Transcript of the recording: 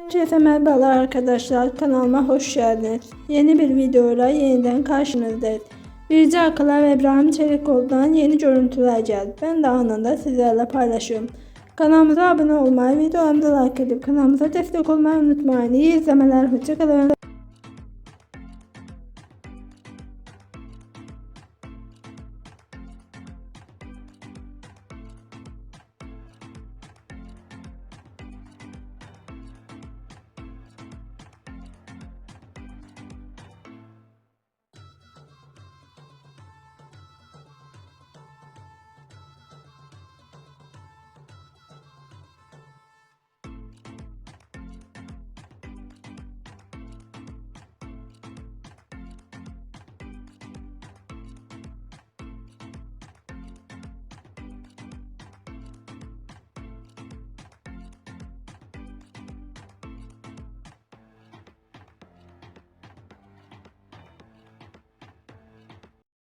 Herkese merhabalar arkadaşlar kanalıma hoş geldiniz. Yeni bir videoyla yeniden karşınızdayız. Birce Akala ve İbrahim Çelikoğlu'dan yeni görüntüler geldi. Ben de anında sizlerle paylaşıyorum. Kanalımıza abone olmayı, videolarımıza like edip kanalımıza destek olmayı unutmayın. İyi izlemeler, hoşçakalın.